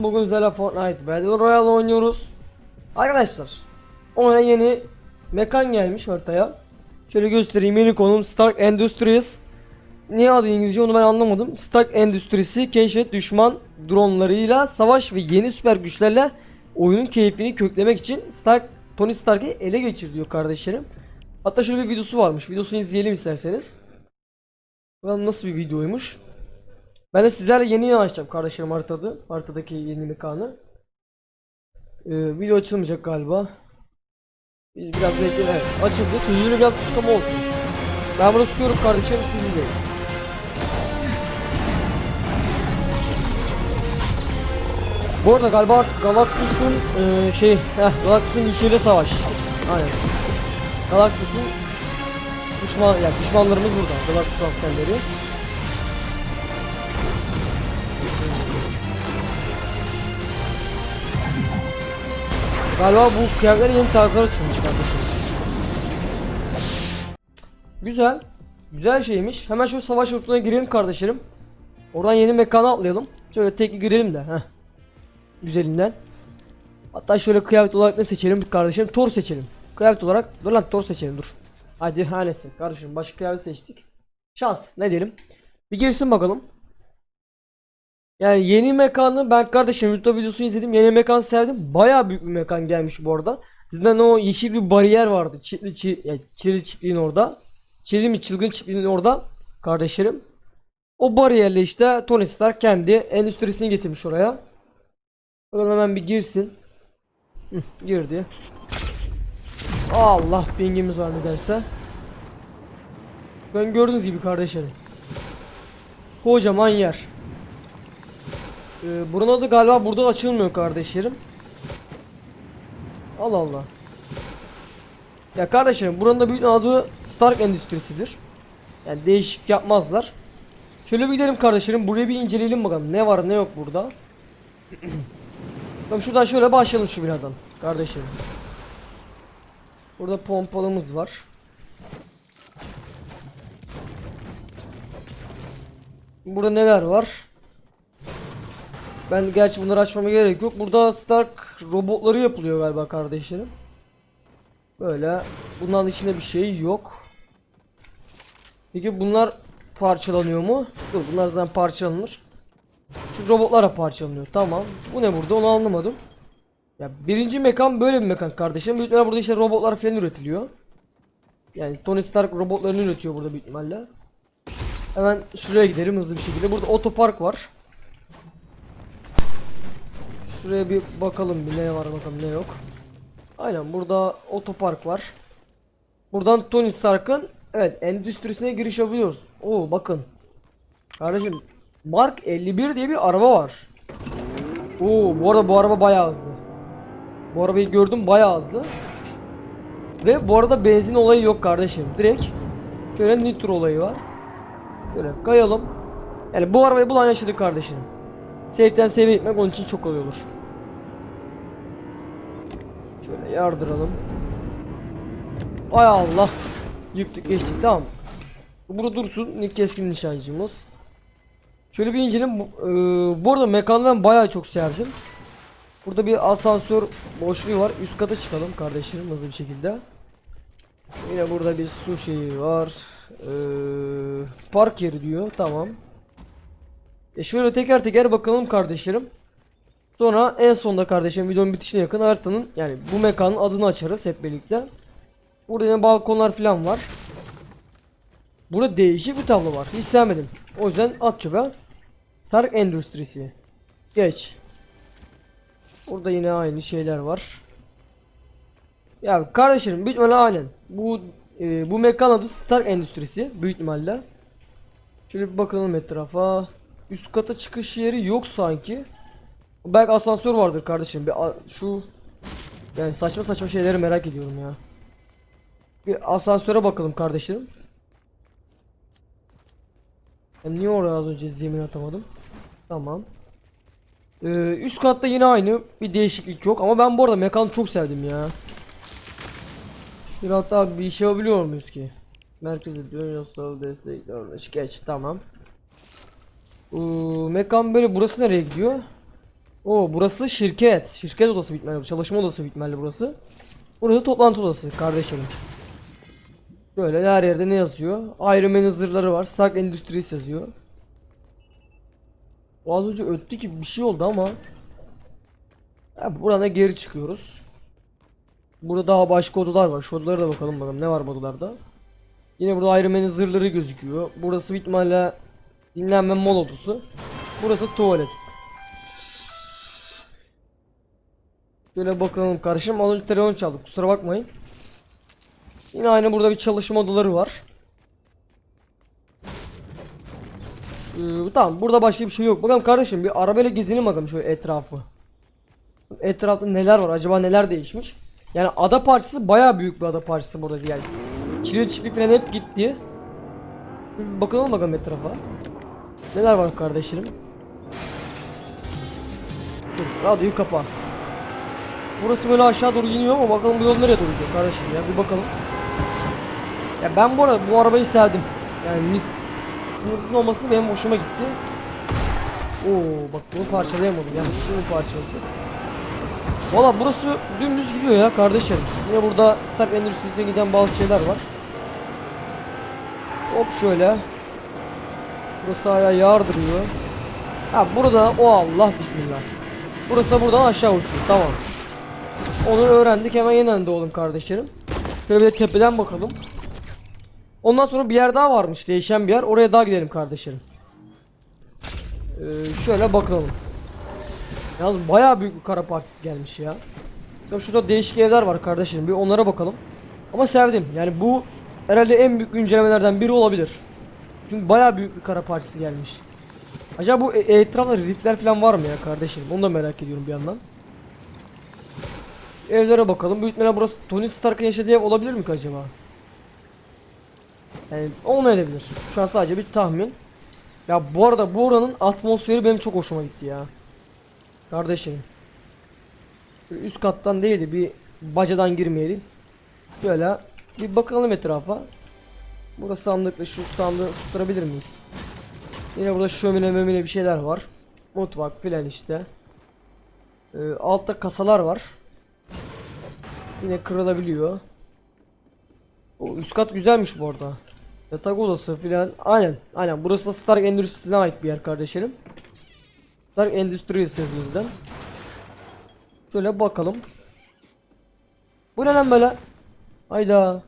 Bugün sizlerle Fortnite Battle Royale oynuyoruz. Arkadaşlar, oyuna yeni mekan gelmiş haritaya. Şöyle göstereyim yeni konum Stark Industries. Niye adı İngilizce onu ben anlamadım. Stark Industries'i keşfet düşman dronlarıyla savaş ve yeni süper güçlerle oyunun keyfini köklemek için Stark Tony Stark'ı ele geçir diyor kardeşlerim. Hatta şöyle bir videosu varmış. Videosunu izleyelim isterseniz. Bakalım nasıl bir videoymuş. Ben de sizlerle yeni yanaşacağım kardeşlerim haritada. Haritadaki yeni mekanı. Ee, video açılmayacak galiba. Biz biraz bekleyelim. Evet, açıldı. Çocuğunu biraz tuşlama olsun. Ben bunu tutuyorum kardeşim siz izleyin. Bu arada galiba Galactus'un e, şey, heh, Galactus'un güçleriyle savaş. Aynen. Galactus'un düşman, yani düşmanlarımız burada. Galactus askerleri. Galiba bu kıyafetler yeni tarzlar açılmış kardeşim. Güzel. Güzel şeymiş. Hemen şu savaş ortamına girelim kardeşlerim. Oradan yeni mekana atlayalım. Şöyle tek girelim de. Heh. Güzelinden. Hatta şöyle kıyafet olarak ne seçelim kardeşim? Tor seçelim. Kıyafet olarak dur lan Tor seçelim dur. Hadi hanesi kardeşim başka kıyafet seçtik. Şans ne diyelim. Bir girsin bakalım. Yani yeni mekanı ben kardeşim YouTube videosunu izledim. Yeni mekan sevdim. Bayağı büyük bir mekan gelmiş bu arada. Zaten o yeşil bir bariyer vardı. Çitli çi yani çitli çiftliğin orada. Çitli mi çılgın çiftliğin orada kardeşlerim. O bariyerle işte Tony Stark kendi endüstrisini getirmiş oraya. Bakalım hemen bir girsin. Girdi. Allah pingimiz var nedense. Ben gördüğünüz gibi kardeşlerim. Kocaman yer. Ee, buranın adı galiba burada açılmıyor kardeşlerim. Allah Allah. Ya kardeşlerim buranın da büyük adı Stark Endüstrisi'dir. Yani değişik yapmazlar. Şöyle bir gidelim kardeşlerim. Buraya bir inceleyelim bakalım. Ne var ne yok burada. Bakalım şuradan şöyle başlayalım şu binadan. Kardeşlerim. Burada pompalımız var. Burada neler var? Ben gerçi bunları açmama gerek yok. Burada Stark robotları yapılıyor galiba kardeşlerim. Böyle. Bunların içinde bir şey yok. Peki bunlar parçalanıyor mu? Dur bunlar zaten parçalanır. Şu robotlara parçalanıyor. Tamam. Bu ne burada onu anlamadım. Ya birinci mekan böyle bir mekan kardeşim. Büyük burada işte robotlar falan üretiliyor. Yani Tony Stark robotlarını üretiyor burada büyük ihtimalle. Hemen şuraya gidelim hızlı bir şekilde. Burada otopark var. Şuraya bir bakalım bir ne var bakalım ne yok. Aynen burada otopark var. Buradan Tony Stark'ın evet endüstrisine giriş yapıyoruz. Oo bakın. Kardeşim Mark 51 diye bir araba var. Oo bu arada bu araba bayağı hızlı. Bu arabayı gördüm bayağı hızlı. Ve bu arada benzin olayı yok kardeşim. Direkt şöyle nitro olayı var. Böyle kayalım. Yani bu arabayı bulan yaşadı kardeşim. Save'den save etmek onun için çok kolay olur. Şöyle yardıralım. Ay Allah. Yıktık geçtik tamam. Burada dursun ilk keskin nişancımız. Şöyle bir inceleyelim. Eee, bu arada mekanı ben bayağı çok sevdim. Burada bir asansör boşluğu var. Üst kata çıkalım kardeşlerim hızlı bir şekilde. Yine burada bir su şeyi var. Eee, park yeri diyor. Tamam. E şöyle teker teker bakalım kardeşlerim. Sonra en sonda kardeşim videonun bitişine yakın haritanın yani bu mekanın adını açarız hep birlikte. Burada yine balkonlar falan var. Burada değişik bir tablo var. Hiç sevmedim. O yüzden at çöpe. Stark Endüstrisi. Geç. Burada yine aynı şeyler var. Ya kardeşlerim büyük ihtimalle aynen. Bu e, bu mekan adı Stark Endüstrisi büyük ihtimalle. Şöyle bir bakalım etrafa. Üst kata çıkış yeri yok sanki. Belki asansör vardır kardeşim. Bir şu yani saçma saçma şeyleri merak ediyorum ya. Bir asansöre bakalım kardeşlerim. Ben niye oraya az önce zemin atamadım? Tamam. Ee, üst katta yine aynı bir değişiklik yok ama ben bu arada mekanı çok sevdim ya. Bir hatta bir şey yapabiliyor muyuz ki? Merkezi dönüyorsal destek davranış geç tamam. Ee, mekan böyle burası nereye gidiyor? Oo burası şirket. Şirket odası bitmeli. Çalışma odası bitmeli burası. Burası toplantı odası kardeşim. Böyle her yerde ne yazıyor? Iron Man zırhları var. Stark Industries yazıyor. O az önce öttü gibi bir şey oldu ama. Ha, buradan geri çıkıyoruz. Burada daha başka odalar var. Şu odalara da bakalım bakalım ne var bu odalarda. Yine burada Iron Man'in zırhları gözüküyor. Burası büyük ihtimalle dinlenme mol odası. Burası tuvalet. Şöyle bakalım kardeşim az önce telefon çaldık kusura bakmayın. Yine aynı burada bir çalışma odaları var. Ee, tamam burada başka bir şey yok. Bakalım kardeşim bir arabayla gezelim bakalım şöyle etrafı. Etrafta neler var acaba neler değişmiş. Yani ada parçası bayağı büyük bir ada parçası burada yani. Çiftlik çiftlik falan hep gitti. Bakalım bakalım etrafa. Neler var kardeşim? Dur radyoyu kapa. Burası böyle aşağı doğru iniyor ama bakalım bu yol nereye doğru gidiyor kardeşim ya bir bakalım. Ya ben bu arada bu arabayı sevdim. Yani ni- sınırsız olması benim hoşuma gitti. Oo bak bunu parçalayamadım yani bunu parçaladım. Valla burası dümdüz gidiyor ya kardeşim. Yine burada Stark Endüstrisi'ne giden bazı şeyler var. Hop şöyle. Burası hala yardırıyor. Ha burada o Allah bismillah. Burası da buradan aşağı uçuyor tamam. Onu öğrendik hemen yeniden doğalım kardeşlerim. Şöyle bir de tepeden bakalım. Ondan sonra bir yer daha varmış değişen bir yer. Oraya daha gidelim kardeşlerim. Ee, şöyle bakalım. Yalnız bayağı büyük bir kara partisi gelmiş ya. Ya şurada değişik evler var kardeşlerim. Bir onlara bakalım. Ama sevdim. Yani bu herhalde en büyük güncellemelerden biri olabilir. Çünkü bayağı büyük bir kara partisi gelmiş. Acaba bu e- etrafta riftler falan var mı ya kardeşim? Onu da merak ediyorum bir yandan. Evlere bakalım. Büyük ihtimalle burası Tony Stark'ın yaşadığı ev olabilir mi ki acaba? Yani olmayabilir. Şu an sadece bir tahmin. Ya bu arada bu oranın atmosferi benim çok hoşuma gitti ya. Kardeşim. Böyle üst kattan değil de bir bacadan girmeyelim. Şöyle bir bakalım etrafa. Burada sandıkla şu sandığı ısıtırabilir miyiz? Yine burada şömine mömine bir şeyler var. Mutfak filan işte. Ee, altta kasalar var. Yine kırılabiliyor. O üst kat güzelmiş bu arada. Yatak odası filan. Aynen. Aynen. Burası da Stark Endüstrisi'ne ait bir yer kardeşlerim. Stark Endüstrisi yazıyoruzdan. Şöyle bakalım. Bu ne lan böyle? Hayda.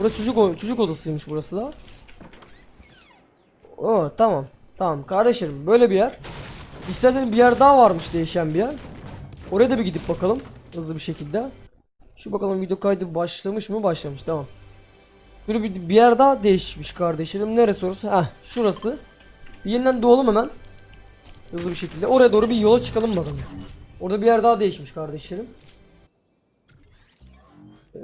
Burası çocuk çocuk odasıymış burası da. Oo tamam. Tamam kardeşlerim böyle bir yer. İsterseniz bir yer daha varmış değişen bir yer. Oraya da bir gidip bakalım hızlı bir şekilde. Şu bakalım video kaydı başlamış mı? Başlamış tamam. Böyle bir, bir yer daha değişmiş kardeşlerim. Neresi orası? Heh şurası. Bir yeniden doğalım hemen. Hızlı bir şekilde. Oraya doğru bir yola çıkalım bakalım. Orada bir yer daha değişmiş kardeşlerim. Ee,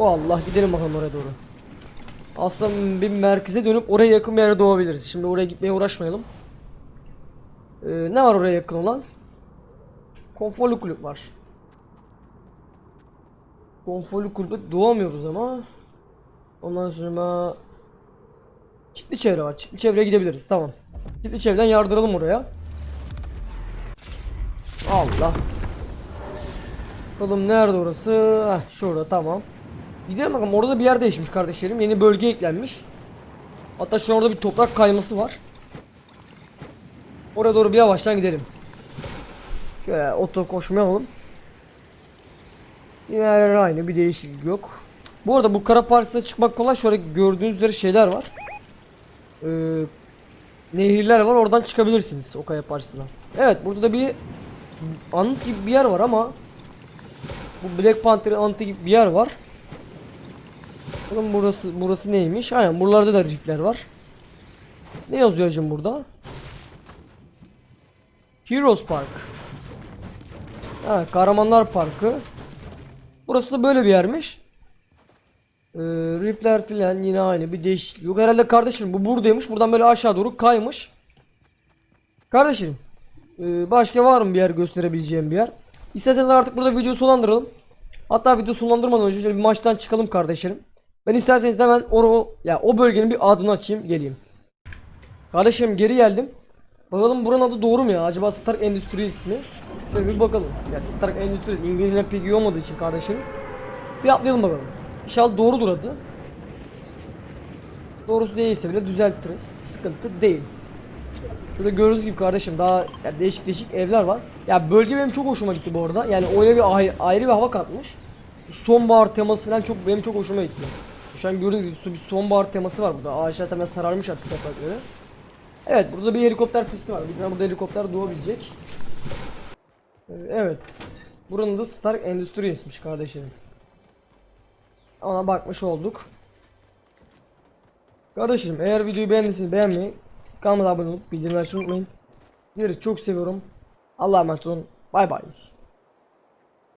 o Allah gidelim bakalım oraya doğru. Aslında bir merkeze dönüp oraya yakın bir yere doğabiliriz. Şimdi oraya gitmeye uğraşmayalım. Ee, ne var oraya yakın olan? Konforlu kulüp var. Konforlu kulübe doğamıyoruz ama. Ondan sonra Çitli çevre var. Çitli çevreye gidebiliriz. Tamam. Çitli çevreden yardıralım oraya. Allah. Bakalım nerede orası? Heh şurada tamam. Gidelim bakalım orada bir yer değişmiş kardeşlerim. Yeni bölge eklenmiş. Hatta şu an orada bir toprak kayması var. Oraya doğru bir yavaştan gidelim. Şöyle oto koşmayalım. Yine her aynı bir değişiklik yok. Bu arada bu kara partisine çıkmak kolay. Şöyle gördüğünüz üzere şeyler var. Ee, nehirler var oradan çıkabilirsiniz o kaya parçasına. Evet burada da bir anıt gibi bir yer var ama bu Black Panther anıtı gibi bir yer var. Bakın burası burası neymiş? Aynen buralarda da riftler var. Ne yazıyor hacım burada? Heroes Park. Evet, Kahramanlar Parkı. Burası da böyle bir yermiş. Ee, rifler filan yine aynı bir değişiklik yok. Herhalde kardeşim bu buradaymış. Buradan böyle aşağı doğru kaymış. Kardeşim. ee, başka var mı bir yer gösterebileceğim bir yer? İsterseniz artık burada videoyu sonlandıralım. Hatta video sonlandırmadan önce bir maçtan çıkalım kardeşlerim. Ben isterseniz hemen o ya o bölgenin bir adını açayım geleyim. Kardeşim geri geldim. Bakalım buranın adı doğru mu ya? Acaba Stark Endustries ismi? Şöyle bir bakalım. Ya Stark Endustries İngilizce pek iyi olmadığı için kardeşim. Bir atlayalım bakalım. İnşallah doğrudur adı. Doğrusu değilse bile düzeltiriz. Sıkıntı değil. Şurada gördüğünüz gibi kardeşim daha ya değişik değişik evler var. Ya bölge benim çok hoşuma gitti bu arada. Yani oyuna bir ayrı, ayrı bir hava katmış. Sonbahar teması falan çok benim çok hoşuma gitti. Şu an gördüğünüz gibi bir sonbahar teması var burada. Ağaçlar hemen sararmış artık yaprakları. Evet burada bir helikopter pisti var. Tane burada helikopter doğabilecek. Ee, Evet. Buranın da Stark Industries'miş kardeşim. Ona bakmış olduk. Kardeşim eğer videoyu beğendiyseniz beğenmeyi, kanalıma abone olup bildirimleri açmayı unutmayın. Sizleri çok seviyorum. Allah'a emanet olun. Bay bay.